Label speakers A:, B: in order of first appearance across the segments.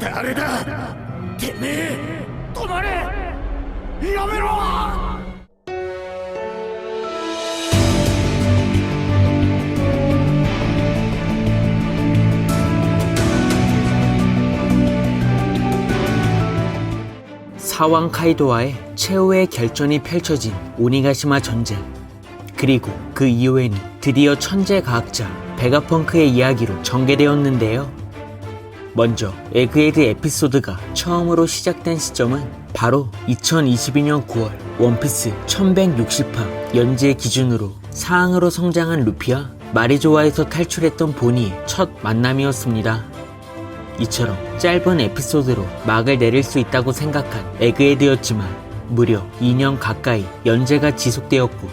A: 誰だてめえ止まれやめろ
B: 사왕 카이도와의 최후의 결전이 펼쳐진 오니가시마 전쟁. 그리고 그 이후에는 드디어 천재 과학자 베가펑크의 이야기로 전개되었는데요. 먼저 에그헤드 에피소드가 처음으로 시작된 시점은 바로 2022년 9월 원피스 1160화 연재 기준으로 사항으로 성장한 루피와 마리조아에서 탈출했던 보니의 첫 만남이었습니다. 이처럼 짧은 에피소드로 막을 내릴 수 있다고 생각한 에그헤드였지만 무려 2년 가까이 연재가 지속되었고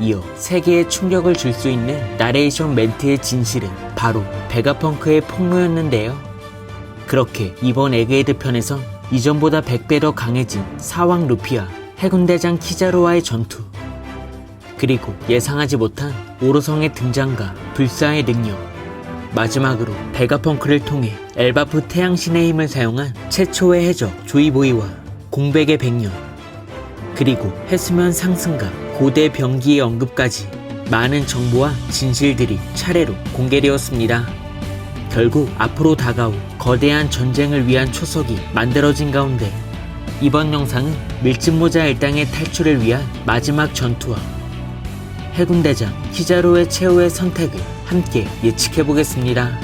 B: 이어 세계에 충격을 줄 수 있는 나레이션 멘트의 진실은 바로 베가펑크의 폭로였는데요. 그렇게 이번 에그헤드 편에선 이전보다 100배 더 강해진 사왕 루피와 해군대장 키자로와의 전투 그리고 예상하지 못한 오로성의 등장과 불사의 능력 마지막으로 베가펑크를 통해 엘바프 태양신의 힘을 사용한 최초의 해적 조이보이와 공백의 백년 그리고 해수면 상승과 고대 병기의 언급까지 많은 정보와 진실들이 차례로 공개되었습니다. 결국 앞으로 다가올 거대한 전쟁을 위한 초석이 만들어진 가운데 이번 영상은 밀짚모자 일당의 탈출을 위한 마지막 전투와 해군대장 키자로의 최후의 선택을 함께 예측해 보겠습니다.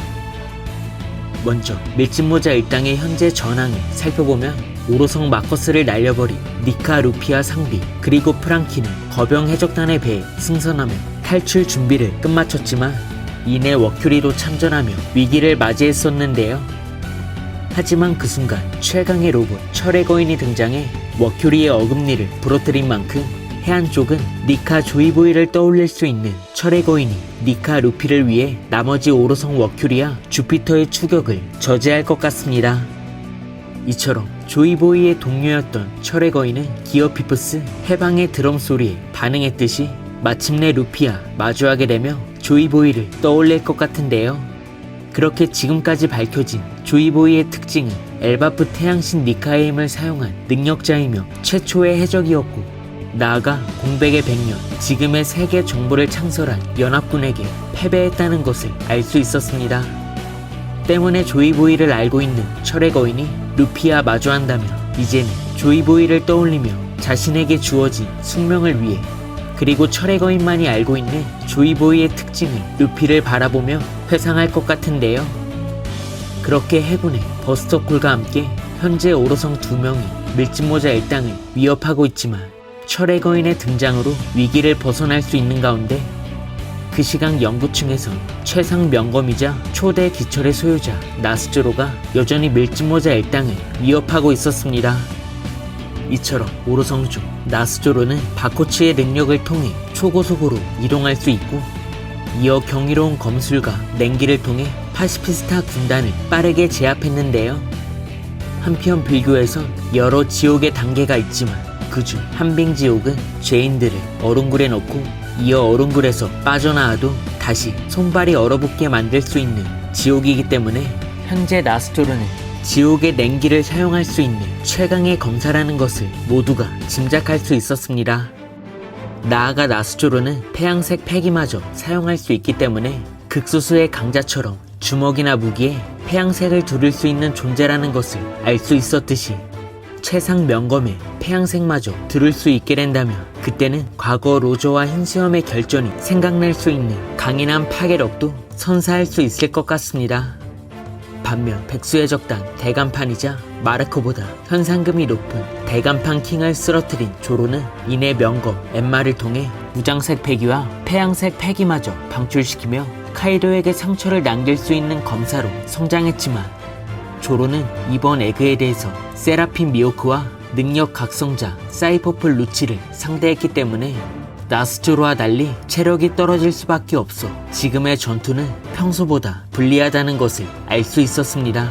B: 먼저 밀짚모자 일당의 현재 전황을 살펴보면 오로성 마커스를 날려버린 니카 루피아 상비 그리고 프랑키는 거병 해적단의 배에 승선하며 탈출 준비를 끝마쳤지만 이내 워큐리도 참전하며 위기를 맞이했었는데요. 하지만 그 순간 최강의 로봇 철의 거인이 등장해 워큐리의 어금니를 부러뜨린 만큼 해안 쪽은 니카 조이보이를 떠올릴 수 있는 철의 거인이 니카 루피를 위해 나머지 오로성 워큐리와 주피터의 추격을 저지할 것 같습니다. 이처럼 조이보이의 동료였던 철의 거인은 기어 피프스 해방의 드럼 소리에 반응했듯이 마침내 루피와 마주하게 되며 조이보이를 떠올릴 것 같은데요. 그렇게 지금까지 밝혀진 조이보이의 특징은 엘바프 태양신 니카의 힘을 사용한 능력자이며 최초의 해적이었고 나아가 공백의 백년 지금의 세계 정부를 창설한 연합군에게 패배했다는 것을 알 수 있었습니다. 때문에 조이보이를 알고 있는 철의 거인이 루피와 마주한다면 이제는 조이보이를 떠올리며 자신에게 주어진 숙명을 위해 그리고 철의 거인만이 알고 있는 조이보이의 특징을 루피를 바라보며 회상할 것 같은데요. 그렇게 해군의 버스터콜과 함께 현재 오로성 두 명이 밀짚모자 일당을 위협하고 있지만 철의 거인의 등장으로 위기를 벗어날 수 있는 가운데 그 시각 연구층에선 최상 명검이자 초대 기철의 소유자 나스조로가 여전히 밀짚모자 일당을 위협하고 있었습니다. 이처럼 오로성 중 나스조로는 바코츠의 능력을 통해 초고속으로 이동할 수 있고 이어 경이로운 검술과 냉기를 통해 파시피스타 군단을 빠르게 제압했는데요. 한편 빌교에선 여러 지옥의 단계가 있지만 그중 한빙지옥은 죄인들을 얼음굴에 넣고 이어 얼음굴에서 빠져나와도 다시 손발이 얼어붙게 만들 수 있는 지옥이기 때문에 현재 나스토르는 지옥의 냉기를 사용할 수 있는 최강의 검사라는 것을 모두가 짐작할 수 있었습니다. 나아가 나스조로는 태양색 패기마저 사용할 수 있기 때문에 극소수의 강자처럼 주먹이나 무기에 태양색을 두를 수 있는 존재라는 것을 알 수 있었듯이 최상 명검에 태양색마저 두를 수 있게 된다면 그때는 과거 로저와 흰수염의 결전이 생각날 수 있는 강인한 파괴력도 선사할 수 있을 것 같습니다. 반면 백수의 적단 대간판이자 마르코보다 현상금이 높은 대간판 킹을 쓰러뜨린 조로는 이내 명검 엠마를 통해 무장색 패기와 폐양색 패기마저 방출시키며 카이도에게 상처를 남길 수 있는 검사로 성장했지만 조로는 이번 에그에 대해서 세라핀 미오크와 능력 각성자 사이퍼플 루치를 상대했기 때문에 나스조로와 달리 체력이 떨어질 수밖에 없어 지금의 전투는 평소보다 불리하다는 것을 알 수 있었습니다.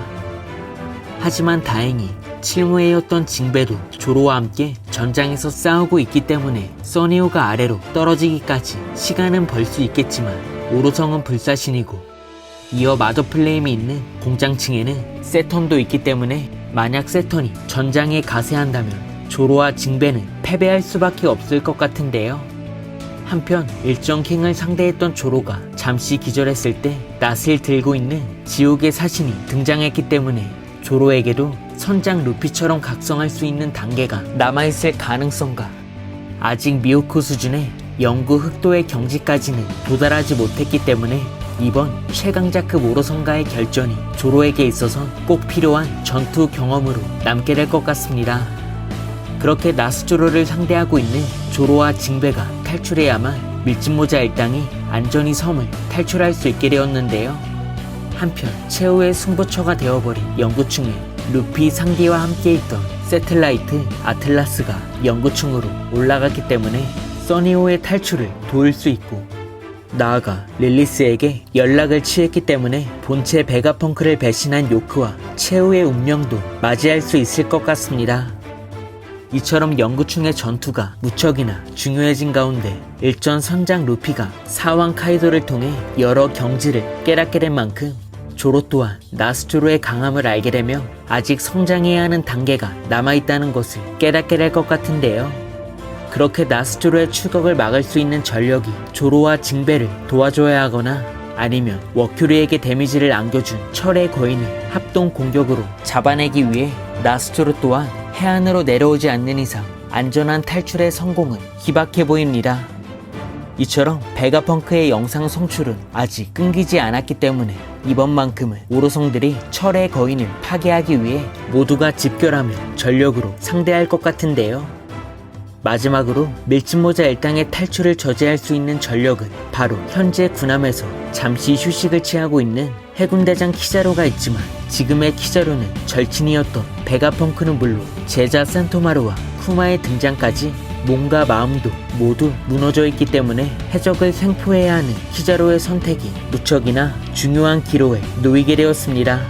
B: 하지만 다행히 칠무에였던 징베도 조로와 함께 전장에서 싸우고 있기 때문에 써니오가 아래로 떨어지기까지 시간은 벌 수 있겠지만 오로성은 불사신이고 이어 마더플레임이 있는 공장층에는 세턴도 있기 때문에 만약 세턴이 전장에 가세한다면 조로와 징배는 패배할 수밖에 없을 것 같은데요. 한편 일정 킹을 상대했던 조로가 잠시 기절했을 때 낫을 들고 있는 지옥의 사신이 등장했기 때문에 조로에게도 선장 루피처럼 각성할 수 있는 단계가 남아있을 가능성과 아직 미호코 수준의 영구 흑도의 경지까지는 도달하지 못했기 때문에 이번 최강자급 오로성가의 결전이 조로에게 있어서 꼭 필요한 전투 경험으로 남게 될 것 같습니다. 그렇게 나스조로를 상대하고 있는 조로와 징배가 탈출해야만 밀짚모자 일당이 안전히 섬을 탈출할 수 있게 되었는데요. 한편 최후의 승부처가 되어버린 영구충에 루피 상디와 함께 있던 세틀라이트 아틀라스가 영구충으로 올라갔기 때문에 써니호의 탈출을 도울 수 있고 나아가 릴리스에게 연락을 취했기 때문에 본체 베가펑크를 배신한 요크와 최후의 운명도 맞이할 수 있을 것 같습니다. 이처럼 영구충의 전투가 무척이나 중요해진 가운데 일전 선장 루피가 사왕 카이도를 통해 여러 경지를 깨닫게 된 만큼 조로 또한 나스조로의 강함을 알게 되며 아직 성장해야 하는 단계가 남아있다는 것을 깨닫게 될 것 같은데요. 그렇게 나스조로의 추격을 막을 수 있는 전력이 조로와 징배를 도와줘야 하거나 아니면 워큐리에게 데미지를 안겨준 철의 거인을 합동 공격으로 잡아내기 위해 나스조로 또한 해안으로 내려오지 않는 이상 안전한 탈출의 성공은 희박해 보입니다. 이처럼 베가펑크의 영상 송출은 아직 끊기지 않았기 때문에 이번만큼은 오로성들이 철의 거인을 파괴하기 위해 모두가 집결하며 전력으로 상대할 것 같은데요. 마지막으로 밀짚모자 일당의 탈출을 저지할 수 있는 전력은 바로 현재 군함에서 잠시 휴식을 취하고 있는 해군대장 키자로가 있지만 지금의 키자로는 절친이었던 베가펑크는 물론 제자 센토마루와 쿠마의 등장까지 몸과 마음도 모두 무너져 있기 때문에 해적을 생포해야 하는 키자로의 선택이 무척이나 중요한 기로에 놓이게 되었습니다.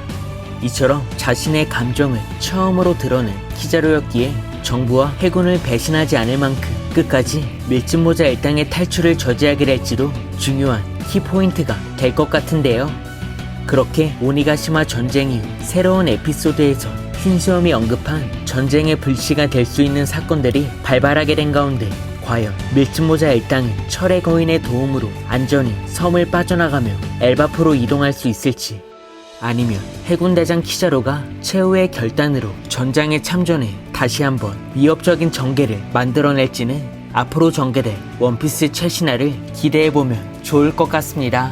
B: 이처럼 자신의 감정을 처음으로 드러낸 키자로였기에 정부와 해군을 배신하지 않을 만큼 끝까지 밀짚모자 일당의 탈출을 저지하게 될지도 중요한 키포인트가 될 것 같은데요. 그렇게 오니가시마 전쟁 이후 새로운 에피소드에서 흰수염이 언급한 전쟁의 불씨가 될 수 있는 사건들이 발발하게 된 가운데 과연 밀짚모자 일당은 철의 거인의 도움으로 안전히 섬을 빠져나가며 엘바포로 이동할 수 있을지 아니면 해군대장 키자로가 최후의 결단으로 전장에 참전해 다시 한번 위협적인 전개를 만들어낼지는 앞으로 전개될 원피스 최신화를 기대해보면 좋을 것 같습니다.